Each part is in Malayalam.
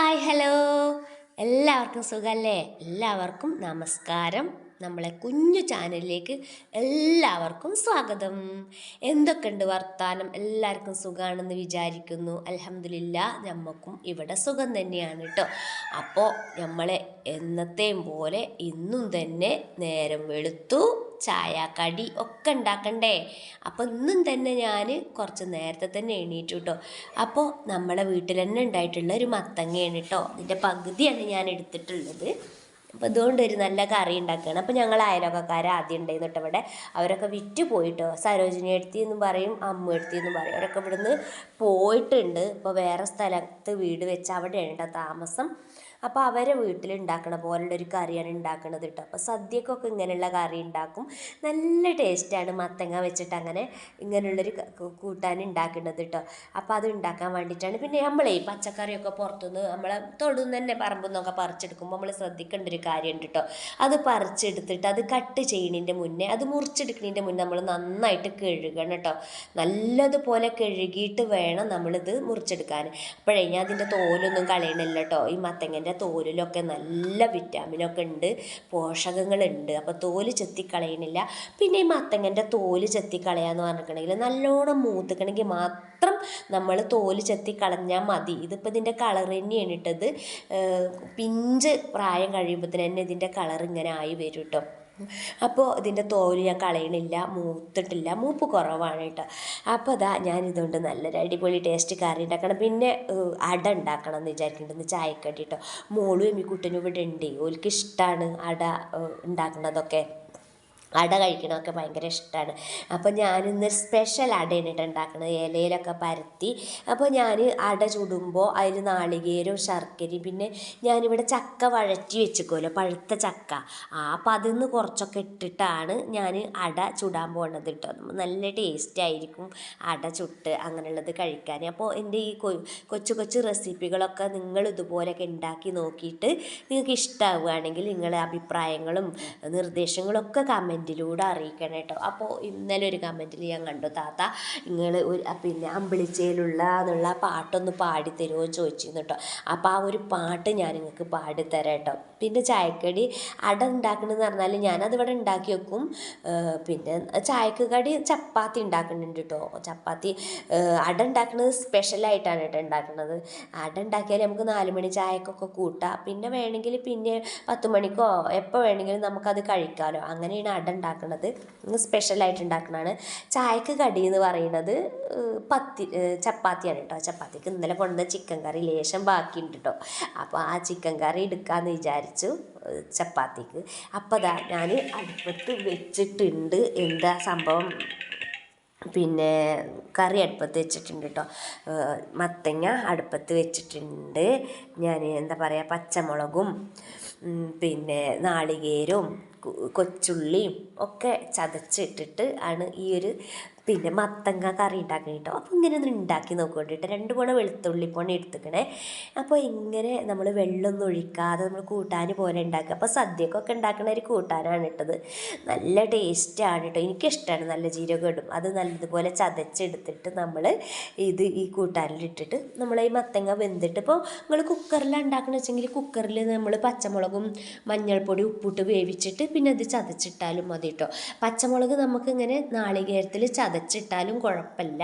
Hi hello. എല്ലാവർക്കും സുഖമല്ലേ എല്ലാവർക്കും നമസ്കാരം. നമ്മളെ കുഞ്ഞു ചാനലിലേക്ക് എല്ലാവർക്കും സ്വാഗതം. എന്തൊക്കെയുണ്ട് വർത്താനം? എല്ലാവർക്കും സുഖമാണെന്ന് വിചാരിക്കുന്നു. അലഹമില്ല നമുക്കും ഇവിടെ സുഖം തന്നെയാണ് കേട്ടോ അപ്പോൾ നമ്മളെ എന്നത്തെയും പോലെ ഇന്നും തന്നെ നേരം വെളുത്തു. ചായ കടി ഒക്കെ ഉണ്ടാക്കണ്ടേ? അപ്പോൾ ഇന്നും തന്നെ ഞാൻ കുറച്ച് നേരത്തെ തന്നെ എണീറ്റു കേട്ടോ അപ്പോൾ നമ്മുടെ വീട്ടിൽ തന്നെ ഉണ്ടായിട്ടുള്ള ഒരു മത്തങ്ങയാണ് കേട്ടോ അതിന്റെ പകുതിയാണ് ഞാൻ എടുത്തിട്ടുള്ളത്. അപ്പോൾ അതുകൊണ്ട് ഒരു നല്ല കറി ഉണ്ടാക്കുകയാണ് അപ്പോൾ ഞങ്ങൾ അയലോക്കാരെ ആദ്യം ഉണ്ടായിരുന്നു കേട്ടോ ഇവിടെ. അവരൊക്കെ വിറ്റ് പോയിട്ടോ. സരോജിനി എടുത്തി എന്നും പറയും അമ്മ എടുത്തി എന്നും പറയും. അവരൊക്കെ ഇവിടുന്ന് പോയിട്ടുണ്ട്. ഇപ്പോൾ വേറെ സ്ഥലത്ത് വീട് വെച്ച് അവിടെയാണ് കേട്ടോ താമസം. അപ്പോൾ അവരെ വീട്ടിൽ ഉണ്ടാക്കണ പോലുള്ള ഒരു കറിയാണ് ഉണ്ടാക്കുന്നത് കേട്ടോ അപ്പോൾ സദ്യക്കൊക്കെ ഇങ്ങനെയുള്ള കറി ഉണ്ടാക്കും നല്ല ടേസ്റ്റാണ് മത്തങ്ങ വെച്ചിട്ട് അങ്ങനെ ഇങ്ങനെയുള്ളൊരു കൂട്ടാൻ ഉണ്ടാക്കുന്നത് കേട്ടോ അപ്പോൾ അത് ഉണ്ടാക്കാൻ വേണ്ടിയിട്ടാണ് പിന്നെ നമ്മളേ പച്ചക്കറിയൊക്കെ പുറത്തുനിന്ന് നമ്മളെ തൊടുന്ന് തന്നെ പറമ്പിൽ നിന്നൊക്കെ പറിച്ചെടുക്കുമ്പോൾ നമ്മൾ ശ്രദ്ധിക്കേണ്ട ഒരു കാര്യമുണ്ട് കേട്ടോ അത് പറിച്ചെടുത്തിട്ട് അത് കട്ട് ചെയ്യണതിന്റെ മുന്നേ അത് മുറിച്ചെടുക്കുന്നതിന്റെ മുന്നേ നമ്മൾ നന്നായിട്ട് കഴുകണം കേട്ടോ നല്ലതുപോലെ കഴുകിയിട്ട് വേണം നമ്മളിത് മുറിച്ചെടുക്കാൻ അപ്പോഴേ ഞാൻ അതിന്റെ തോലൊന്നും കളയണില്ല കേട്ടോ ഈ മത്തങ്ങന്റെ അതിന്റെ തോലിലൊക്കെ നല്ല വിറ്റാമിനൊക്കെ ഉണ്ട് പോഷകങ്ങളുണ്ട്. അപ്പോൾ തോൽ ചെത്തിക്കളയണില്ല. പിന്നെ ഈ മത്തങ്ങന്റെ തോൽ ചെത്തിക്കളയാന്ന് പറഞ്ഞിട്ടുണ്ടെങ്കിൽ നല്ലോണം മൂത്തുക്കണമെങ്കിൽ മാത്രം നമ്മൾ തോൽ ചെത്തി കളഞ്ഞാൽ മതി. ഇതിപ്പോൾ ഇതിന്റെ കളർ തന്നെയാണ് ഇട്ടത്. പിഞ്ച് പ്രായം കഴിയുമ്പോൾ തന്നെ ഇതിന്റെ കളർ ഇങ്ങനെ ആയി വരും കേട്ടോ അപ്പോൾ ഇതിന്റെ തോൽ ഞാൻ കളയണില്ല മൂത്തിട്ടില്ല മൂപ്പ് കുറവാണ് കേട്ടോ. അപ്പോൾ അതാ ഞാൻ ഇതുകൊണ്ട് നല്ലൊരു അടിപൊളി ടേസ്റ്റ് കറി ഉണ്ടാക്കണം. പിന്നെ അട ഉണ്ടാക്കണം എന്ന് വിചാരിക്കുന്നുണ്ട്. ചായക്കടി കേട്ടോ മോളും എമ്മിക്കുട്ടനും ഇവിടെ ഉണ്ട്. ഓൾക്ക് ഇഷ്ടമാണ് അട ഉണ്ടാക്കുന്നതൊക്കെ. അട കഴിക്കണമൊക്കെ ഭയങ്കര ഇഷ്ടമാണ് അപ്പോൾ ഞാനിന്ന് സ്പെഷ്യൽ അടയാണ് കേട്ടോ ഉണ്ടാക്കുന്നത് ഇലയിലൊക്കെ പരത്തി. അപ്പോൾ ഞാൻ അട ചുടുമ്പോൾ അതിൽ നാളികേരവും ശർക്കരയും പിന്നെ ഞാനിവിടെ ചക്ക വഴറ്റി വെച്ചിക്കുമല്ലോ പഴുത്ത ചക്ക. ആ അപ്പോൾ അതിൽ നിന്ന് കുറച്ചൊക്കെ ഇട്ടിട്ടാണ് ഞാൻ അട ചുടാൻ പോകുന്നത് കേട്ടോ. നല്ല ടേസ്റ്റ് ആയിരിക്കും അട ചുട്ട് അങ്ങനെയുള്ളത് കഴിക്കാൻ അപ്പോൾ എന്റെ ഈ കൊച്ചു കൊച്ചു റെസിപ്പികളൊക്കെ നിങ്ങൾ ഇതുപോലെയൊക്കെ ഉണ്ടാക്കി നോക്കിയിട്ട് നിങ്ങൾക്ക് ഇഷ്ടമാവുകയാണെങ്കിൽ നിങ്ങളുടെ അഭിപ്രായങ്ങളും നിർദ്ദേശങ്ങളൊക്കെ കമന്റ് കമന്റിലൂടെ അറിയിക്കണം കേട്ടോ. അപ്പോൾ ഇന്നലെ ഒരു കമന്റിൽ ഞാൻ കണ്ടു താത്ത നിങ്ങൾ ഒരു പിന്നെ അമ്പിളിച്ചയിലുള്ള എന്നുള്ള പാട്ടൊന്ന് പാടിത്തരുമോ ചോദിച്ചിരുന്നു കേട്ടോ. അപ്പോൾ ആ ഒരു പാട്ട് ഞാൻ നിങ്ങൾക്ക് പാടിത്തരാം കേട്ടോ. പിന്നെ ചായക്കടി അട ഉണ്ടാക്കണമെന്ന് പറഞ്ഞാൽ ഞാനത് ഇവിടെ ഉണ്ടാക്കി വെക്കും പിന്നെ ചായക്കടി കടി ചപ്പാത്തി ഉണ്ടാക്കുന്നുണ്ട് കേട്ടോ ചപ്പാത്തി അട ഉണ്ടാക്കുന്നത് സ്പെഷ്യലായിട്ടാണ് കേട്ടോ ഉണ്ടാക്കുന്നത് അട ഉണ്ടാക്കിയാൽ നമുക്ക് നാല് മണി ചായക്കൊക്കെ കൂട്ടാം. പിന്നെ വേണമെങ്കിൽ പിന്നെ പത്ത് മണിക്കോ എപ്പോൾ വേണമെങ്കിലും നമുക്കത് കഴിക്കാമല്ലോ അങ്ങനെയാണ് അട ഉണ്ടാക്കുന്നത് സ്പെഷ്യലായിട്ട് ഉണ്ടാക്കുന്നതാണ് ചായക്ക് കടി എന്ന് പറയുന്നത് പത്തി ചപ്പാത്തിയാണ് കേട്ടോ ചപ്പാത്തിക്ക് ഇന്നലെ കൊണ്ടുവന്ന ചിക്കൻ കറി ലേശം ബാക്കിയുണ്ട് കേട്ടോ അപ്പോൾ ആ ചിക്കൻ കറി എടുക്കാമെന്ന് വിചാരിച്ചു ചപ്പാത്തിക്ക്. അപ്പോൾ ഞാൻ അടുപ്പത്ത് വെച്ചിട്ടുണ്ട്. എന്താ സംഭവം? പിന്നെ കറി അടുപ്പത്ത് വെച്ചിട്ടുണ്ട് കേട്ടോ മത്തങ്ങ അടുപ്പത്ത് വെച്ചിട്ടുണ്ട്. ഞാൻ എന്താ പറയുക പച്ചമുളകും പിന്നെ നാളികേരവും കൊച്ചുള്ളിയും ഒക്കെ ചതച്ചിട്ടിട്ട് ആണ് ഈ ഒരു പിന്നെ മത്തങ്ങ കറി ഉണ്ടാക്കണം കേട്ടോ. അപ്പോൾ ഇങ്ങനെ ഒന്ന് ഉണ്ടാക്കി നോക്കുക കേട്ടോ. രണ്ട് പോണ വെളുത്തുള്ളി പോണ എടുത്തുക്കണേ. അപ്പോൾ ഇങ്ങനെ നമ്മൾ വെള്ളമൊന്നും ഒഴിക്കാതെ നമ്മൾ കൂട്ടാൻ പോലെ ഉണ്ടാക്കുക. അപ്പോൾ സദ്യക്കൊക്കെ ഉണ്ടാക്കുന്ന ഒരു കൂട്ടാനാണ് ഇട്ടത്. നല്ല ടേസ്റ്റാണ് കേട്ടോ. എനിക്കിഷ്ടമാണ് നല്ല ജീരകം ഇടും അത് നല്ലതുപോലെ ചതച്ചെടുത്തിട്ട് നമ്മൾ ഇത് ഈ കൂട്ടാനിലിട്ടിട്ട് നമ്മൾ ഈ മത്തങ്ങ വെന്തിട്ട് ഇപ്പോൾ നിങ്ങൾ കുക്കറിലാണ് ഉണ്ടാക്കണമെന്ന് വെച്ചെങ്കിൽ കുക്കറിൽ നമ്മൾ പച്ചമുളകും മഞ്ഞൾപ്പൊടി ഉപ്പിട്ട് വേവിച്ചിട്ട് പിന്നെ അത് ചതച്ചിട്ടാലും മതി കേട്ടോ. പച്ചമുളക് നമുക്കിങ്ങനെ നാളികേരത്തിൽ ചത ചതച്ചിട്ടാലും കുഴപ്പമില്ല.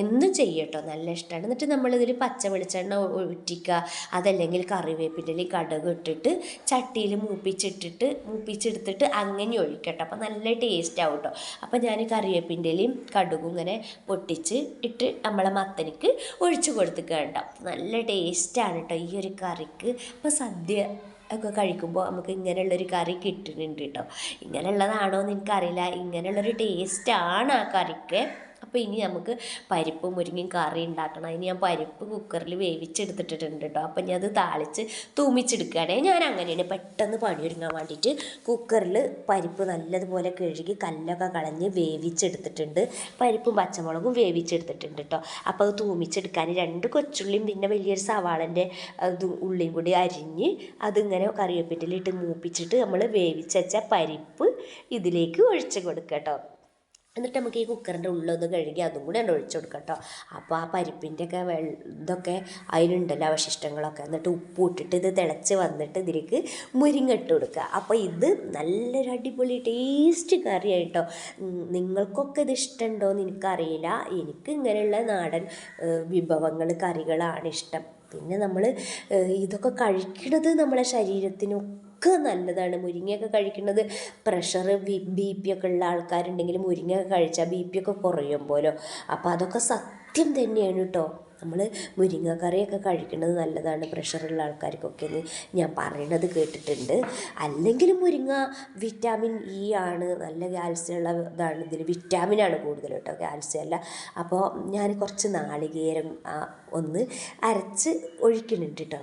എന്തും ചെയ്യട്ടോ. നല്ല ഇഷ്ടമാണ് എന്നിട്ട് നമ്മളിതിൽ പച്ച വെളിച്ചെണ്ണ ഒറ്റിക്കുക അതല്ലെങ്കിൽ കറിവേപ്പിന്റെ കടുക് ഇട്ടിട്ട് ചട്ടിയിൽ മൂപ്പിച്ചിട്ടിട്ട് മൂപ്പിച്ചെടുത്തിട്ട് അങ്ങനെ ഒഴിക്കട്ടോ. അപ്പോൾ നല്ല ടേസ്റ്റ് ആവും കേട്ടോ അപ്പോൾ ഞാൻ കറിവേപ്പിന്റെ കടുകും ഇങ്ങനെ പൊട്ടിച്ച് ഇട്ട് നമ്മളെ മത്തനിക്ക് ഒഴിച്ചു കൊടുത്തിട്ടുണ്ട് നല്ല ടേസ്റ്റാണ് കേട്ടോ ഈ ഒരു കറിക്ക്. അപ്പോൾ സദ്യ ഒക്കെ കഴിക്കുമ്പോൾ നമുക്ക് ഇങ്ങനെയുള്ളൊരു കറി കിട്ടുന്നുണ്ട് കേട്ടോ ഇങ്ങനെയുള്ളതാണോ എന്ന് എനിക്കറിയില്ല. ഇങ്ങനെയുള്ളൊരു ടേസ്റ്റാണ് ആ കറിക്ക്. അപ്പോൾ ഇനി നമുക്ക് പരിപ്പ് മുരിങ്ങയും കറി ഉണ്ടാക്കണം. അതിന് ഞാൻ പരിപ്പ് കുക്കറിൽ വേവിച്ചെടുത്തിട്ടുണ്ട് കേട്ടോ അപ്പം ഞാൻ അത് താളിച്ച് തൂമിച്ചെടുക്കുകയാണേ. ഞാൻ അങ്ങനെയാണ് പെട്ടെന്ന് പണിയൊരുങ്ങാൻ വേണ്ടിയിട്ട് കുക്കറിൽ പരിപ്പ് നല്ലതുപോലെ കഴുകി കല്ലൊക്കെ കളഞ്ഞ് വേവിച്ചെടുത്തിട്ടുണ്ട്. പരിപ്പും പച്ചമുളകും വേവിച്ചെടുത്തിട്ടുണ്ട് കേട്ടോ അപ്പോൾ അത് തൂമിച്ചെടുക്കാൻ രണ്ട് കൊച്ചുള്ളിയും പിന്നെ വലിയൊരു സവാളന്റെ ഉള്ളിയും കൂടി അരിഞ്ഞ് അതിങ്ങനെ കറിവേപ്പിന്റെലിട്ട് മൂപ്പിച്ചിട്ട് നമ്മൾ വേവിച്ച് വെച്ച പരിപ്പ് ഇതിലേക്ക് ഒഴിച്ച് കൊടുക്കുക കേട്ടോ എന്നിട്ട് നമുക്ക് ഈ കുക്കറിന്റെ ഉള്ളൊന്ന് കഴുകി അതും കൂടി അങ്ങട് ഒഴിച്ചു കൊടുക്കാം കേട്ടോ. അപ്പോൾ ആ പരിപ്പിന്റെയൊക്കെ വെള്ള ഇതൊക്കെ അതിലുണ്ടല്ലോ അവശിഷ്ടങ്ങളൊക്കെ. എന്നിട്ട് ഉപ്പ് ഇട്ടിട്ട് ഇത് തിളച്ച് വന്നിട്ട് ഇതിലേക്ക് മുരിങ്ങ ഇട്ട് കൊടുക്കുക. അപ്പോൾ ഇത് നല്ലൊരു അടിപൊളി ടേസ്റ്റ് കറിയായിട്ടോ നിങ്ങൾക്കൊക്കെ ഇത് ഇഷ്ടമുണ്ടോ എന്ന് എനിക്കറിയില്ല. എനിക്ക് ഇങ്ങനെയുള്ള നാടൻ വിഭവങ്ങൾ കറികളാണ് ഇഷ്ടം. പിന്നെ നമ്മൾ ഇതൊക്കെ കഴിക്കുന്നത് നമ്മളെ ശരീരത്തിനൊക്കെ നല്ലതാണ്. മുരിങ്ങയൊക്കെ കഴിക്കുന്നത് പ്രഷർ ബി പി ഒക്കെ ഉള്ള ആൾക്കാരുണ്ടെങ്കിൽ മുരിങ്ങ കഴിച്ചാൽ ബി പി ഒക്കെ കുറയും പോലോ. അപ്പോൾ അതൊക്കെ സത്യം തന്നെയാണ് കേട്ടോ നമ്മൾ മുരിങ്ങക്കറിയൊക്കെ കഴിക്കുന്നത് നല്ലതാണ് പ്രഷറുള്ള ആൾക്കാർക്കൊക്കെ എന്ന് ഞാൻ പറയണത് കേട്ടിട്ടുണ്ട്. അല്ലെങ്കിൽ മുരിങ്ങ വിറ്റാമിൻ ഇ ആണ് നല്ല കാൽസ്യം ഉള്ള ഇതാണ് ഇതിൽ വിറ്റാമിനാണ് കൂടുതൽ കേട്ടോ കാൽസ്യം അല്ല. അപ്പോൾ ഞാൻ കുറച്ച് നാളികേരം ഒന്ന് അരച്ച് ഒഴിക്കുന്നുണ്ട് കേട്ടോ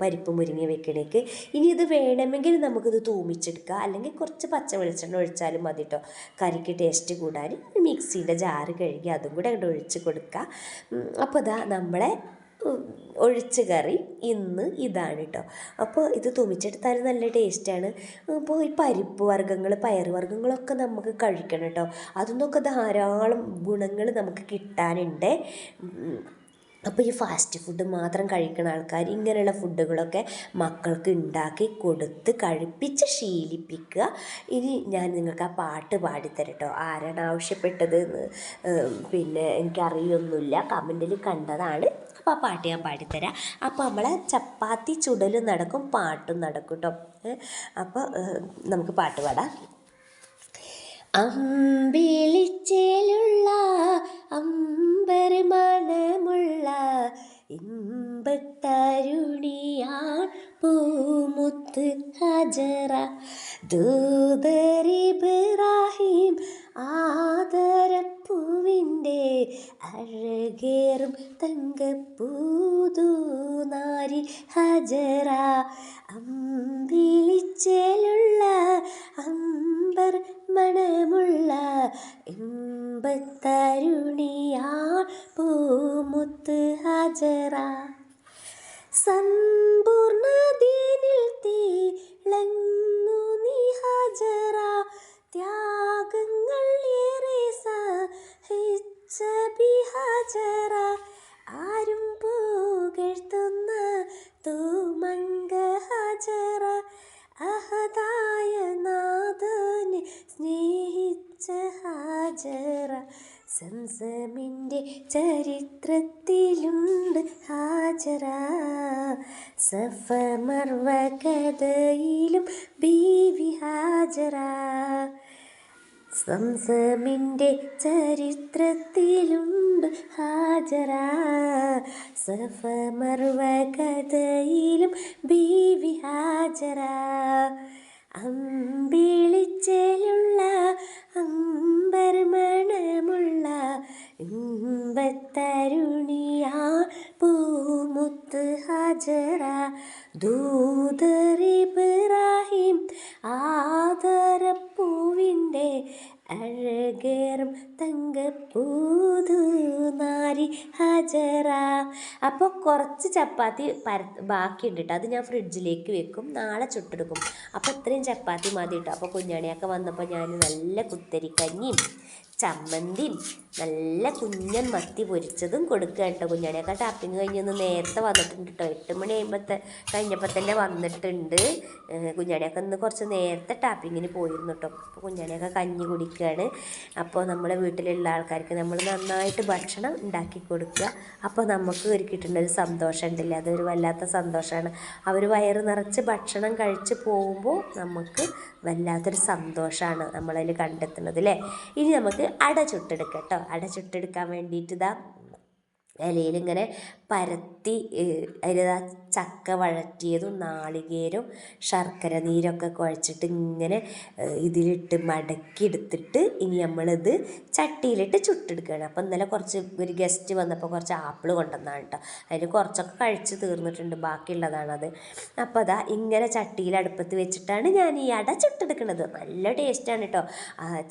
പരിപ്പ് മുരിങ്ങ വെക്കണേക്ക്. ഇനി ഇത് വേണമെങ്കിൽ നമുക്കിത് തൂമിച്ചെടുക്കുക അല്ലെങ്കിൽ കുറച്ച് പച്ച വെളിച്ചെണ്ണ ഒഴിച്ചാലും മതി കേട്ടോ കറിക്ക് ടേസ്റ്റ് കൂടാൻ മിക്സിയുടെ ജാറ് കഴുകി അതും കൂടെ അങ്ങോട്ട് ഒഴിച്ച് കൊടുക്കുക അപ്പോൾ ഇതാ നമ്മളെ ഒഴിച്ച് കറി ഇന്ന് ഇതാണ് കേട്ടോ അപ്പോൾ ഇത് തുമിച്ചെടുത്താൽ നല്ല ടേസ്റ്റാണ് അപ്പോൾ ഈ പരിപ്പ് വർഗങ്ങൾ പയർ വർഗങ്ങളൊക്കെ നമുക്ക് കഴിക്കണം കേട്ടോ അതൊന്നൊക്കെ ധാരാളം ഗുണങ്ങൾ നമുക്ക് കിട്ടാനുണ്ട്. അപ്പോൾ ഈ ഫാസ്റ്റ് ഫുഡ് മാത്രം കഴിക്കുന്ന ആൾക്കാർ ഇങ്ങനെയുള്ള ഫുഡുകളൊക്കെ മക്കൾക്ക് ഉണ്ടാക്കി കൊടുത്ത് കഴിപ്പിച്ച് ശീലിപ്പിക്കുക. ഇനി ഞാൻ നിങ്ങൾക്ക് ആ പാട്ട് പാടിത്തരട്ടോ. ആരാണ് ആവശ്യപ്പെട്ടത് എന്ന് പിന്നെ എനിക്കറിയൊന്നുമില്ല. കമന്റിൽ കണ്ടതാണ്. അപ്പോൾ ആ പാട്ട് ഞാൻ പാടിത്തരാം. അപ്പോൾ നമ്മളെ ചപ്പാത്തി ചുടലും നടക്കും പാട്ടും നടക്കും കേട്ടോ അപ്പോൾ നമുക്ക് പാട്ട് പാടാം. അമ്പിളിച്ചേലുള്ള അമ്പർ മണമുള്ള ഇമ്പത്തരുണിയാൾ പൂമുത്ത് ഹജറ. ദൂതരിബ്രാഹിം ആദരപ്പൂവിന്റെ അഴകേറും തങ്കപ്പൂതു നാരി ഹജറ അമ്പിളിച്ചേലുള്ള അമ്പർ മണമുള്ള ഇമ്പത്തരുണിയാ പൂമുത്ത് ഹജറ സമ്പൂർണതീനിൽ തീളങ്ങു നീ ഹജറ ത്യാഗങ്ങൾ ബി ആരും പൂകഴ്ത്തുന്ന തൂമങ്ക ഹജറ. അഹദായ നാഥന് സ്നേഹിച്ച ഹാജറ. സംസമിന്റെ ചരിത്രത്തിലുണ്ട് ഹാജറ. സഫമർവ കഥയിലും ബീവി ഹാജറ. സംസമിന്റെ ചരിത്രത്തിലുണ്ട് ഹാജറ സഫമർവ കഥയിലും ബീവി ഹാജറ അമ്പിളിച്ചലുള്ള അമ്പർ മണമുള്ള ഇമ്പത്തരുണിയാ പൂമുത്ത് ഹാജറ ദൂതറിബ്രാഹിം ആദരപ്പൂവിന്റെ അഴകേറും തങ്കപ്പൂതു നാരി ഹജറ അപ്പോൾ കുറച്ച് ചപ്പാത്തി പര ബാക്കിയുണ്ട് കേട്ടോ അത് ഞാൻ ഫ്രിഡ്ജിലേക്ക് വെക്കും. നാളെ ചുട്ടെടുക്കും. അപ്പോൾ ഇത്രയും ചപ്പാത്തി മതി കേട്ടോ അപ്പോൾ കുഞ്ഞാണിയൊക്കെ വന്നപ്പോൾ ഞാൻ നല്ല കുത്തരിക്കഞ്ഞിയും ചമ്മന്തിയും നല്ല കുഞ്ഞൻ മത്തി പൊരിച്ചതും കൊടുക്കുക കേട്ടോ കുഞ്ഞാണിയൊക്കെ ടാപ്പിങ് കഴിഞ്ഞൊന്ന് നേരത്തെ വന്നിട്ടുണ്ട് കേട്ടോ. എട്ട് മണി കഴിയുമ്പോഴത്തെ കഴിഞ്ഞപ്പോൾ തന്നെ വന്നിട്ടുണ്ട്. കുഞ്ഞാണിയൊക്കെ ഇന്ന് കുറച്ച് നേരത്തെ ടാപ്പിങ്ങിന് പോയിരുന്നു കേട്ടോ. അപ്പോൾ കുഞ്ഞാണിയൊക്കെ കഞ്ഞി കുടിക്കുകയാണ് അപ്പോൾ നമ്മളെ വീട്ടിലുള്ള ആൾക്കാർക്ക് നമ്മൾ നന്നായിട്ട് ഭക്ഷണം ഉണ്ടാക്കി കൊടുക്കുക. അപ്പോൾ നമുക്ക് ഒരു കിട്ടുന്ന ഒരു സന്തോഷം ഉണ്ടല്ലേ? അതൊരു വല്ലാത്ത സന്തോഷമാണ്. അവർ വയറ് നിറച്ച് ഭക്ഷണം കഴിച്ച് പോകുമ്പോൾ നമുക്ക് വല്ലാത്തൊരു സന്തോഷമാണ് നമ്മളതിൽ കണ്ടെത്തുന്നത് അല്ലേ ഇനി നമുക്ക് അട ചുട്ടെടുക്കാം കേട്ടോ അട ചുട്ടെടുക്കാൻ വേണ്ടിയിട്ട് ഇതാ ഇലയിൽ ഇങ്ങനെ പരത്തി ആ ചക്ക വഴറ്റിയതും നാളികേരവും ശർക്കര നീരൊക്കെ കുഴച്ചിട്ട് ഇങ്ങനെ ഇതിലിട്ട് മടക്കി എടുത്തിട്ട് ഇനി നമ്മളിത് ചട്ടിയിലിട്ട് ചുട്ടെടുക്കുകയാണ്. അപ്പം ഇന്നലെ കുറച്ച് ഒരു ഗസ്റ്റ് വന്നപ്പോൾ കുറച്ച് ആപ്പിൾ കൊണ്ടുവന്നാണ് കേട്ടോ അതിൽ കുറച്ചൊക്കെ കഴിച്ച് തീർന്നിട്ടുണ്ട് ബാക്കിയുള്ളതാണത്. അപ്പോൾ അതാ ഇങ്ങനെ ചട്ടിയിൽ അടുപ്പത്ത് വെച്ചിട്ടാണ് ഞാൻ ഈ അട ചുട്ടെടുക്കുന്നത് നല്ല ടേസ്റ്റാണ് കേട്ടോ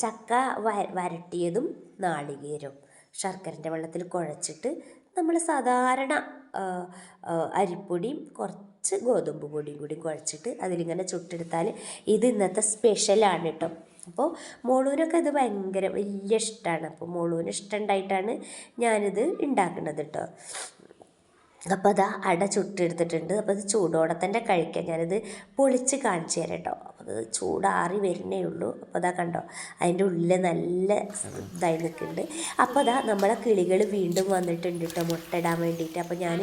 ചക്ക വരട്ടിയതും നാളികേരവും ശർക്കരന്റെ വെള്ളത്തിൽ കുഴച്ചിട്ട് നമ്മൾ സാധാരണ അരിപ്പൊടിയും കുറച്ച് ഗോതമ്പ് പൊടിയും കൂടി കുഴച്ചിട്ട് അതിലിങ്ങനെ ചുട്ടെടുത്താൽ ഇത് ഇന്നത്തെ സ്പെഷ്യലാണ് കേട്ടോ അപ്പോൾ മോളൂനൊക്കെ ഇത് ഭയങ്കര വലിയ ഇഷ്ടമാണ് അപ്പോൾ മോളൂന് ഇഷ്ടമുണ്ടായിട്ടാണ് ഞാനിത് ഉണ്ടാക്കുന്നത് കേട്ടോ അപ്പോൾ അതാ അട ചുട്ടെടുത്തിട്ടുണ്ട്. അപ്പോൾ അത് ചൂടോടെ തന്നെ കഴിക്കാം. ഞാനിത് പൊളിച്ച് കാണിച്ചു തരാം കേട്ടോ. അപ്പോൾ അത് ചൂടാറി വരുന്നേ ഉള്ളൂ. അപ്പോൾ അതാ കണ്ടോ അതിന്റെ ഉള്ളിൽ നല്ല ഇതായി നിൽക്കുന്നുണ്ട്. അപ്പോൾ അതാ നമ്മളെ കിളികൾ വീണ്ടും വന്നിട്ടുണ്ട് കേട്ടോ മുട്ടയിടാൻ വേണ്ടിയിട്ട്. അപ്പോൾ ഞാൻ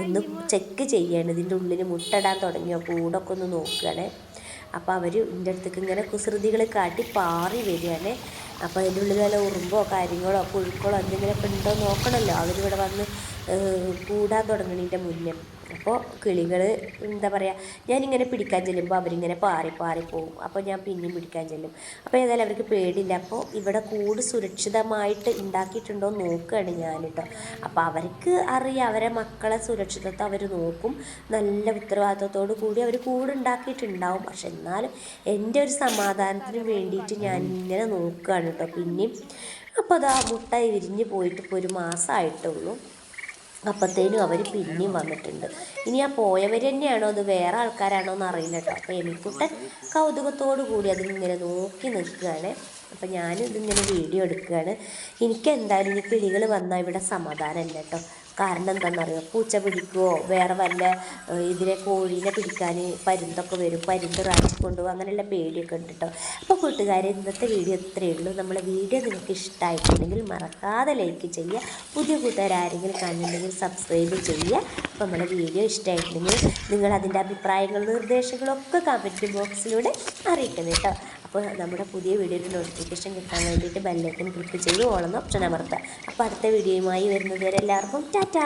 ഒന്ന് ചെക്ക് ചെയ്യാണ്. ഇതിന്റെ ഉള്ളിൽ മുട്ടയിടാൻ തുടങ്ങിയോ? കൂടൊക്കെ ഒന്ന് നോക്കുകയാണ്. അപ്പോൾ അവർ എന്റെ അടുത്തേക്ക് ഇങ്ങനെ കുസൃതികൾ കാട്ടി പാറി വരികയാണ്. അപ്പോൾ അതിന്റെ ഉള്ളിൽ വല്ല ഉറുമ്പോ കാര്യങ്ങളോ പുഴുക്കളോ എന്തെങ്കിലുമൊക്കെ ഉണ്ടോ നോക്കണമല്ലോ. അവരിവിടെ വന്ന് കൂടാൻ തുടങ്ങണതിന്റെ മുന്നേ. അപ്പോൾ കിളികൾ എന്താ പറയുക ഞാനിങ്ങനെ പിടിക്കാൻ ചെല്ലുമ്പോൾ അവരിങ്ങനെ പാറി പാറി പോകും അപ്പോൾ ഞാൻ പിന്നെയും പിടിക്കാൻ ചെല്ലും. അപ്പോൾ ഏതായാലും അവർക്ക് പേടിയില്ല. അപ്പോൾ ഇവിടെ കൂട് സുരക്ഷിതമായിട്ട് ഉണ്ടാക്കിയിട്ടുണ്ടോ നോക്കുകയാണ് ഞാൻ കേട്ടോ അപ്പോൾ അവർക്ക് അറിയാം അവരെ മക്കളെ സുരക്ഷിതത്വം അവർ നോക്കും. നല്ല ഉത്തരവാദിത്വത്തോടു കൂടി അവർ കൂട് ഉണ്ടാക്കിയിട്ടുണ്ടാവും പക്ഷെ എന്നാലും എന്റെ ഒരു സമാധാനത്തിന് വേണ്ടിയിട്ട് ഞാൻ ഇങ്ങനെ നോക്കുകയാണ് കേട്ടോ. പിന്നെയും അപ്പോൾ അത് ആ മുട്ട വിരിഞ്ഞ് പോയിട്ട് ഇപ്പോൾ ഒരു മാസമായിട്ടുള്ളൂ അപ്പോഴത്തേനും അവർ പിന്നെയും വന്നിട്ടുണ്ട്. ഇനി ആ പോയവർ തന്നെയാണോ അത് വേറെ ആൾക്കാരാണോ എന്ന് അറിയില്ല കേട്ടോ. അപ്പോൾ എലിക്കുട്ടൻ കൗതുകത്തോടു കൂടി അതിങ്ങനെ നോക്കി നിൽക്കുകയാണ്. അപ്പം ഞാനിതിങ്ങനെ വീഡിയോ എടുക്കുകയാണ്. എനിക്ക് എന്തായാലും ഈ കിളികൾ വന്നാൽ ഇവിടെ സമാധാനമല്ല കേട്ടോ. കാരണം എന്താണെന്നറിയോ പൂച്ച പിടിക്കുമോ വേറെ വല്ല ഇതിനെ കോഴീനെ പിടിക്കാൻ പരുന്തൊക്കെ വരും. പരുന്ത് റാഞ്ചി കൊണ്ടുപോകും അങ്ങനെയുള്ള പേടിയൊക്കെ ഉണ്ട് കേട്ടോ അപ്പോൾ കൂട്ടുകാരെ ഇന്നത്തെ വീഡിയോ ഇത്രയേ ഉള്ളൂ. നമ്മളെ വീഡിയോ നിങ്ങൾക്ക് ഇഷ്ടമായിട്ടുണ്ടെങ്കിൽ മറക്കാതെ ലൈക്ക് ചെയ്യുക. പുതിയ കൂട്ടുകാർ ആരെങ്കിലും കാണുന്നുണ്ടെങ്കിൽ സബ്സ്ക്രൈബ് ചെയ്യുക. അപ്പോൾ നമ്മുടെ വീഡിയോ ഇഷ്ടമായിട്ടുണ്ടെങ്കിൽ നിങ്ങൾ അതിന്റെ അഭിപ്രായങ്ങളും നിർദ്ദേശങ്ങളും ഒക്കെ കമന്റ് ബോക്സിലൂടെ അറിയിക്കണം കേട്ടോ അപ്പോൾ നമ്മുടെ പുതിയ വീഡിയോയുടെ നോട്ടിഫിക്കേഷൻ കിട്ടാൻ വേണ്ടിയിട്ട് ബെല്ലൈക്കൻ ക്ലിക്ക് ചെയ്ത് ഓളെന്ന് ഓപ്ഷൻ അമർത്തുക. അപ്പോൾ അടുത്ത വീഡിയോയുമായി വരുന്നത് വരെ എല്ലാവർക്കും ടാറ്റാ!